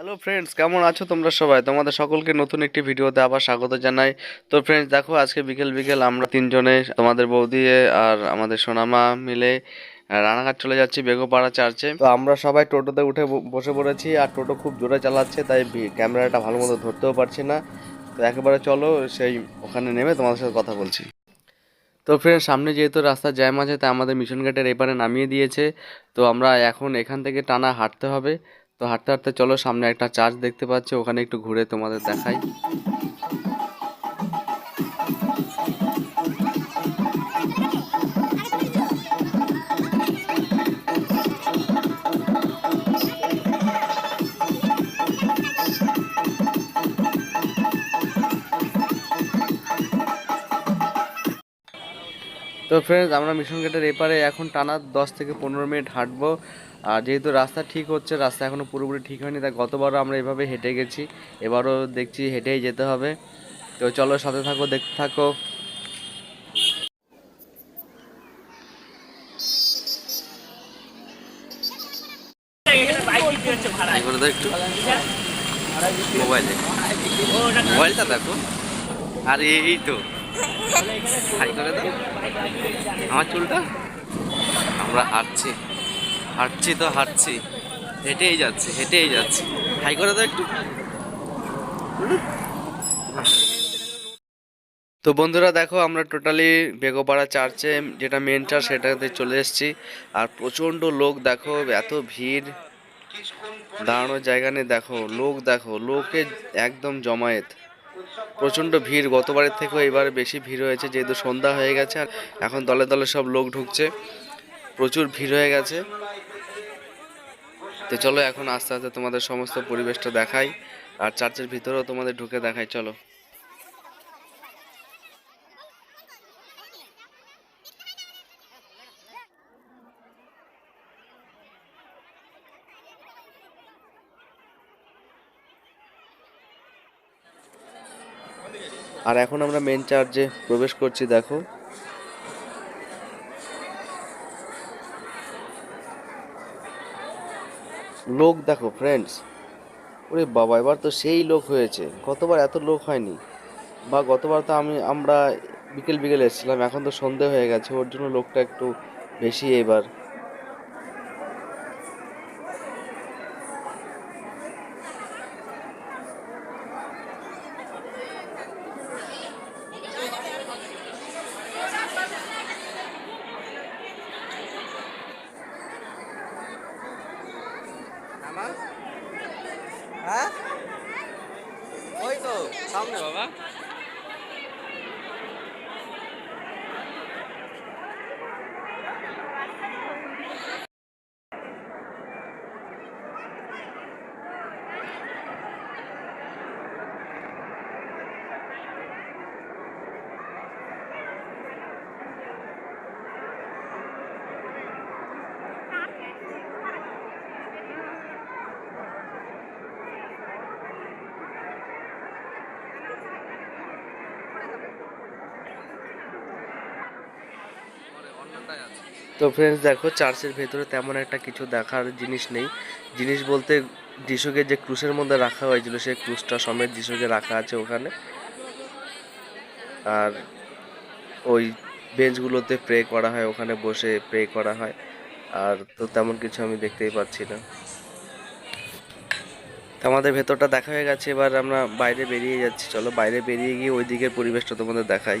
Hello friends কেমন আছো তোমরা সবাই? তোমাদের সকলকে নতুন একটি ভিডিওতে আবার স্বাগত জানাই। তো ফ্রেন্ডস দেখো আজকে বিকেল বিকেল আমরা তিনজনে, তোমাদের বৌদি আর আমাদের সোনামা মিলে রানাঘাট চলে যাচ্ছি বেগোপাড়া চার্চে তো আমরা সবাই টোটোতে উঠে বসে পড়েছি আর টোটো খুব জোরে চালাচ্ছে, তাই ক্যামেরাটা ভালো মতো ধরতেও পারছি না। তো একেবারে চলো, সেই ওখানে নেমে তোমাদের সাথে কথা বলছি। তো ফ্রেন্ড সামনে যেহেতু রাস্তা জ্যাম আছে, তাই আমাদের মিশন গেটের এপারে নামিয়ে দিয়েছে। তো আমরা এখন এখান থেকে টানা হাঁটতে হবে। তো হাঁটতে হাঁটতে চলো, সামনে একটা চার্চ দেখতে পাচ্ছি, ওখানে একটু ঘুরে তোমাদের দেখাই। তো ফ্রেন্ডস আমরা মিশন গেটের এপারে এখন টানা দশ থেকে পনেরো মিনিট হাঁটবো। আর যেহেতু রাস্তা ঠিক হচ্ছে, রাস্তা এখনও পুরোপুরি ঠিক হয়নি, তাই গতবারও আমরা এভাবে হেঁটে গেছি, এবারও দেখছি হেঁটেই যেতে হবে। তো চলো সাথে থাকো, দেখতে থাকো। একটু। আর এই তো। আমার চুলটা? আমরা হাঁটছি। হাঁটছি তো হাঁটছি। হেঁটেই যাচ্ছি হেঁটেই যাচ্ছি। হাই করে দাও একটু। তো বন্ধুরা দেখো, আমরা টোটালি বেগোপাড়া চার্চে যেটা মেন চার্চ সেটাতে চলে এসেছি। আর প্রচণ্ড লোক, দেখো, এত ভিড়। দাঁড়ানোর জায়গা নেই, দেখো, লোক, দেখো, লোকে একদম জমায়েত। প্রচণ্ড ভিড়, গতবারের থেকেও এবার বেশি ভিড় হয়েছে, যেহেতু সন্ধ্যা হয়ে গেছে, আর এখন দলে দলে সব লোক ঢুকছে। প্রচুর ভিড় হয়ে গেছে। তো চলো এখন আস্তে আস্তে তোমাদের সমস্ত পরিবেশটা দেখাই, আর চার্চের ভিতরেও তোমাদের ঢুকে দেখাই, চলো। আর এখন আমরা মেন চার্জে প্রবেশ করছি, দেখো। লোক দেখো ফ্রেন্ডস ওরে বাবা, এবার তো সেই লোক হয়েছে। গতবার এত লোক হয়নি। বা গতবার তো আমি, আমরা বিকেল বিকেল এসেছিলাম, এখন তো সন্ধে হয়ে গেছে, ওর জন্য লোকটা একটু বেশি এবার হ্যাঁ ওই তো সামনে বাবা তো ফ্রেন্ডস দেখো চার্চের ভেতরে তেমন একটা কিছু দেখার জিনিস নেই। জিনিস বলতে যিশুকে যে ক্রুশের মধ্যে রাখা হয়েছিল, সেই ক্রুশটা সমেত যিশুকে রাখা আছে ওখানে। আর ওই বেঞ্চগুলোতে প্রে করা হয়, ওখানে বসে প্রে করা হয়। আর তো তেমন কিছু আমি দেখতেই পাচ্ছি না। তো আমাদের ভেতরটা দেখা হয়ে গেছে, এবার আমরা বাইরে বেরিয়ে যাচ্ছি। চলো, বাইরে বেরিয়ে গিয়ে ওই দিকের পরিবেশটা তোমাদের দেখাই।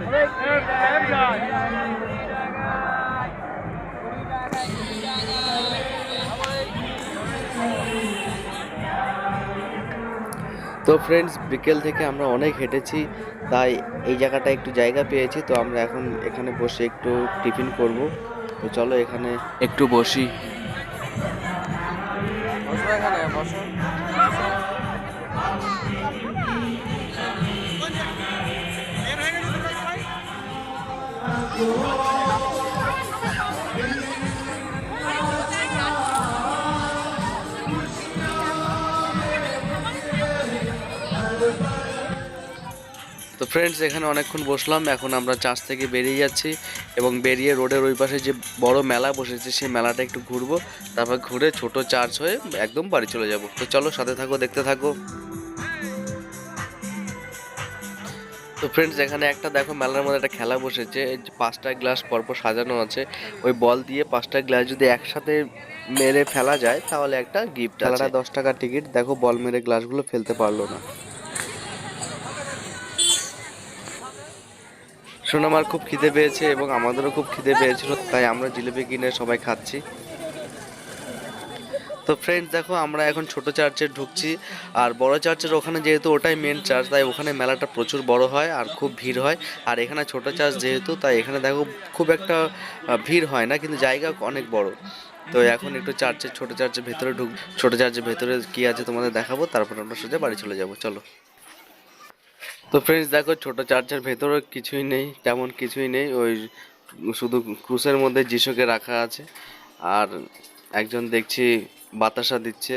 তো ফ্রেন্ডস বিকেল থেকে আমরা অনেক হেঁটেছি, তাই এই জায়গাটা একটু জায়গা পেয়েছি, তো আমরা এখন এখানে বসে একটু টিফিন করব। তো চলো এখানে একটু বসি। বসো এখানে, বসো। তো ফ্রেন্ডস এখানে অনেকক্ষণ বসলাম, এখন আমরা চার্চ থেকে বেরিয়ে যাচ্ছি এবং বেরিয়ে রোডের ওই পাশে যে বড় মেলা বসেছে, সেই মেলাটা একটু ঘুরবো, তারপর ঘুরে ছোট চার্চ হয়ে একদম বাড়ি চলে যাব। তো চলো, সাথে থাকো, দেখতে থাকো। তো ফ্রেন্ডস এখানে একটা দেখো মেলার মধ্যে একটা খেলা বসেছে পাঁচটা গ্লাস পরপর সাজানো আছে। ওই বল দিয়ে পাঁচটা গ্লাস যদি একসাথে মেরে ফেলা যায় তাহলে একটা গিফট খেলাটা দশ টাকার টিকিট দেখো বল মেরে গ্লাসগুলো ফেলতে পারল না। সোনামার খুব খিদে পেয়েছে এবং আমাদেরও খুব খিদে পেয়েছিল তাই আমরা জিলিপি কিনে সবাই খাচ্ছি। তো ফ্রেন্ডস দেখো, আমরা এখন ছোট চার্চে ঢুকছি, আর বড় চার্চের ওখানে যেহেতু ওটাই মেন চার্চ তাই ওখানে মেলাটা প্রচুর বড় হয় আর খুব ভিড় হয়। আর এখানে ছোট চার্চ যেহেতু, তাই এখানে দেখো খুব একটা ভিড় হয় না, কিন্তু জায়গা অনেক বড়। তো এখন একটু চার্চের ছোট চার্চের ভেতরে ঢুক, ছোট চার্চের ভেতরে কি আছে তোমাদের দেখাবো, তারপর আমরা সোজা বাড়ি চলে যাব, চলো। তো ফ্রেন্ডস দেখো, ছোট চার্চের ভেতরে কিছুই নেই, তেমন কিছুই নেই, ওই শুধু ক্রুসের মধ্যে যিশুকে রাখা আছে। আর একজন দেখছি বাতাসা দিচ্ছে।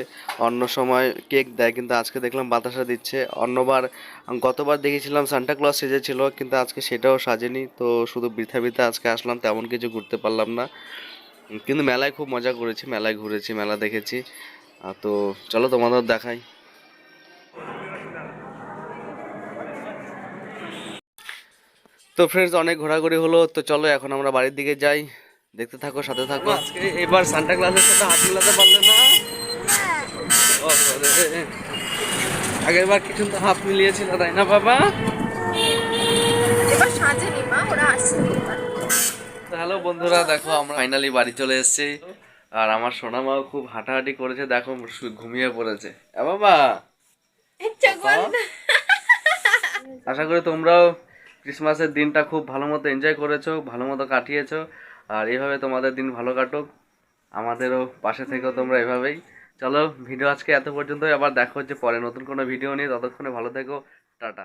অন্য সময় কেক দেয়, কিন্তু আজকে দেখলাম বাতাসা দিচ্ছে। অন্যবার, গতবার দেখেছিলাম সান্টা ক্লজ সেজেছিল, কিন্তু আজকে সেটাও সাজেনি। তো শুধু বৃথা বৃথা আজকে আসলাম, তেমন কিছু ঘুরতে পারলাম না। কিন্তু মেলায় খুব মজা করেছি, মেলায় ঘুরেছি, মেলা দেখেছি। তো চলো তোমাদের দেখাই। তো ফ্রেন্ডস অনেক ঘোরাঘুরি হলো, তো চলো এখন আমরা বাড়ির দিকে যাই। দেখতে থাকো, সাথে থাকো। আজকে এবার সান্টা ক্লাসের সাথে হাত মিলাতে পারলে না। আগের বার কিছু তো হাত মিলিয়েছিল তাই না বাবা? এবার সাজেনি মা ওরা আসছে হ্যালো বন্ধুরা দেখো আমরা ফাইনালি বাড়ি চলে এসেছি। আর আমার সোনা মাও খুব হাঁটাহাঁটি করেছে দেখো ঘুমিয়ে পড়েছে। বাবা আশা করি তোমরাও ক্রিসমাসের দিনটা খুব ভালো মতো এনজয় করেছ ভালো মতো কাটিয়েছো। আর এইভাবে তোমাদের দিন ভালো কাটুক। আমাদেরও পাশে থেকেও তোমরা এভাবেই। চলো, ভিডিও আজকে এত পর্যন্তই, আবার দেখো হচ্ছে পরে নতুন কোনো ভিডিও নিয়ে, ততক্ষণে ভালো থেকো, টাটা।